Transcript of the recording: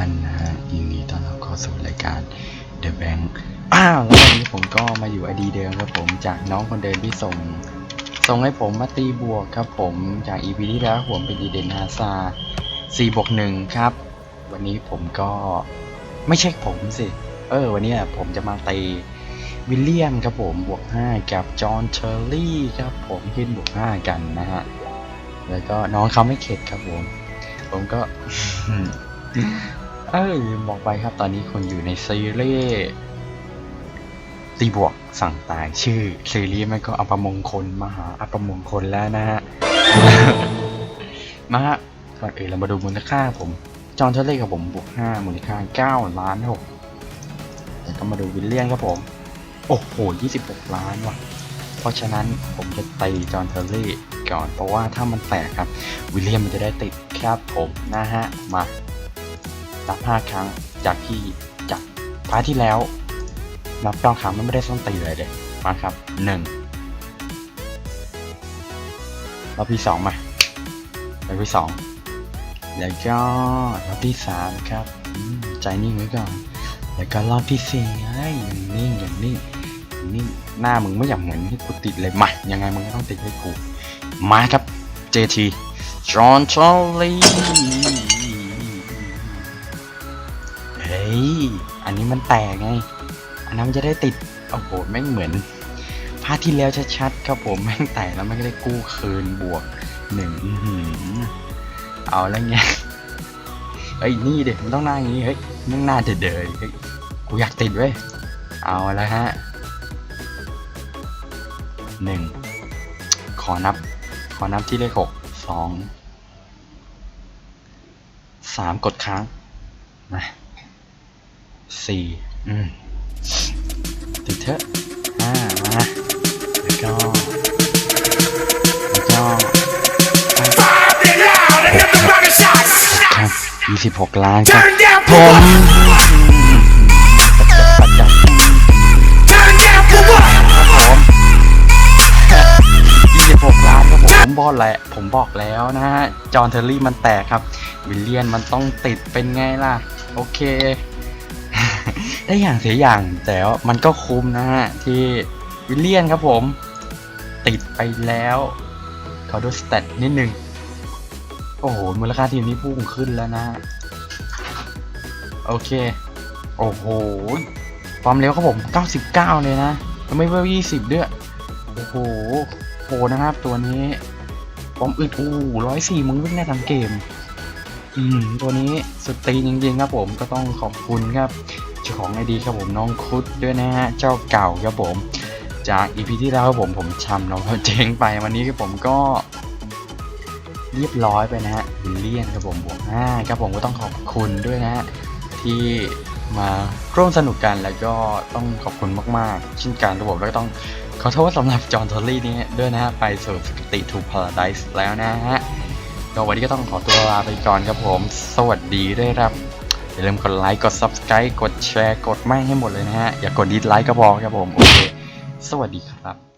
านนะฮะยินดีต้อนรับเข้าสู่รายการ The Bank อ้าววันนี้ผมก็มาอยู่อดีเดิมครับผมจากน้องคนเดิมที่ส่ง ส่งให้ผมมาตีบวกครับผมจาก EP ที่แล้วผมเป็นดีเดนฮาซา4บวก1ครับ วันนี้ผมก็ไม่ใช่ผมสิ เออ วันนี้ผมจะมาตีวิลเลียมครับผมบวก 5 กับจอห์นเชอร์รี่ครับผมขึ้นบวก 5 กันนะฮะ แล้วก็น้องเขาไม่เข็ดครับผม ผมก็ เออลืมบอกไปครับตอนนี้คนอยู่ในซีรีส์ตีบวกสั่งตายชื่อซีรีส์มันก็อัปมงคลมหาอัปมงคลแล้วนะฮะมาฮะก่อนอื่นเรามาดูมูลค่าผม จอห์นเทเลกับผมบวก5มูลค่า9ล้าน6แล้วก็มาดูวิลเลียนครับผม โอ้โห26 ล้านว่ะ เพราะฉะนั้นผมจะตีจอห์นเทเลก่อน เพราะว่าถ้ามันแตกครับ วิลเลียมมันจะได้ติดครับผมนะฮะ มา นับ 5 ครั้งจากที่จากพาร์ทที่แล้ว นับเก้าครั้งมันไม่ได้ส้นตีเลยเด็มาครับหนึ่งรอบที่สองมารอบที่สองแล้วก็รอบที่สามครับใจนิ่งไว้ก่อนแล้วก็รอบที่สี่เฮ้ยอย่างนิ่งอย่างนิ่งนิ่งหน้ามึงไม่อยากเหมือนที่กูติดเลยมายังไงมึงก็ต้องติดให้กูมาครับ JT จอห์นชอลลี ฮ้ย อันนี้มันแตกไง อันนั้นมันจะได้ติด โอ้โห แม่งเหมือนภาคที่แล้วชัดๆครับผมแม่งแตกแล้วไม่งได้กู้คืนบวกหนึ่งเอาแล้วไงเฮ้ยนี่เด็กมันต้องหน้าอย่างนี้เฮ้ยมึงหน้าเด๋อเฮ้ยกูอยากติดเว้ยเอาแล้วฮะหนึ่งขอนับ ขอนับที่เลขหกสองสามกดค้างมา สี่อืมติดเถอะห้ามาแล้วก็แล้วก็ยี่สิบหกล้านครับผมปัจจัยผมยี่สิบหกล้านครับผมผมบอกแหละผมบอกแล้วนะฮะ จอห์นเทอร์รี่มันแตกครับ วิลเลียนมันต้องติดเป็นไงล่ะ โอเค ได้อย่างเสียอย่างแต่ว่ามันก็คุ้มนะฮะ ที่วิลเลียนครับผม ติดไปแล้วขอดูสเตตนิดนึง โอ้โห มูลค่าทีมนี้พุ่งขึ้นแล้วนะ โอเค โอ้โห ความเร็วครับผม 99 เลยนะแล้วไม่เพิ่ม20 ด้วย โอ้โหโหนะครับตัวนี้ความอึดอู้ร้อยสี่มึงวิ่งได้ทั้งเกม อืม ตัวนี้สตรีนจริงๆครับผมก็ต้องขอบคุณครับ จ้าของไอดีครับผมน้องคุดด้วยนะฮะเจ้าเก่าครับผม จากอีพีที่แล้วครับผมผมชำน้องเจ๊งไปวันนี้ครับผมก็ เรียบร้อยไปนะฮะวิลเลียนครับผมบวกห้าครับผมก็ต้องขอบคุณด้วยนะฮะที่มาร่วมสนุกกันแล้วก็ต้องขอบคุณมากๆเช่นกันครับผมแล้วก็ต้องขอโทษสำหรับจอห์นทอลลี่นี้ด้วยนะฮะไปสู่สกติทูพาราไดส์แล้วนะฮะก็วันนี้ก็ต้องขอตัวลาไปก่อนครับผม สวัสดีด้วยครับ อย่าลืมกดไลค์ กด Subscribe กดแชร์ กดไม่ให้หมดเลยนะฮะ อย่ากดดิสไลค์ก็พอครับผม โอเค สวัสดีครับ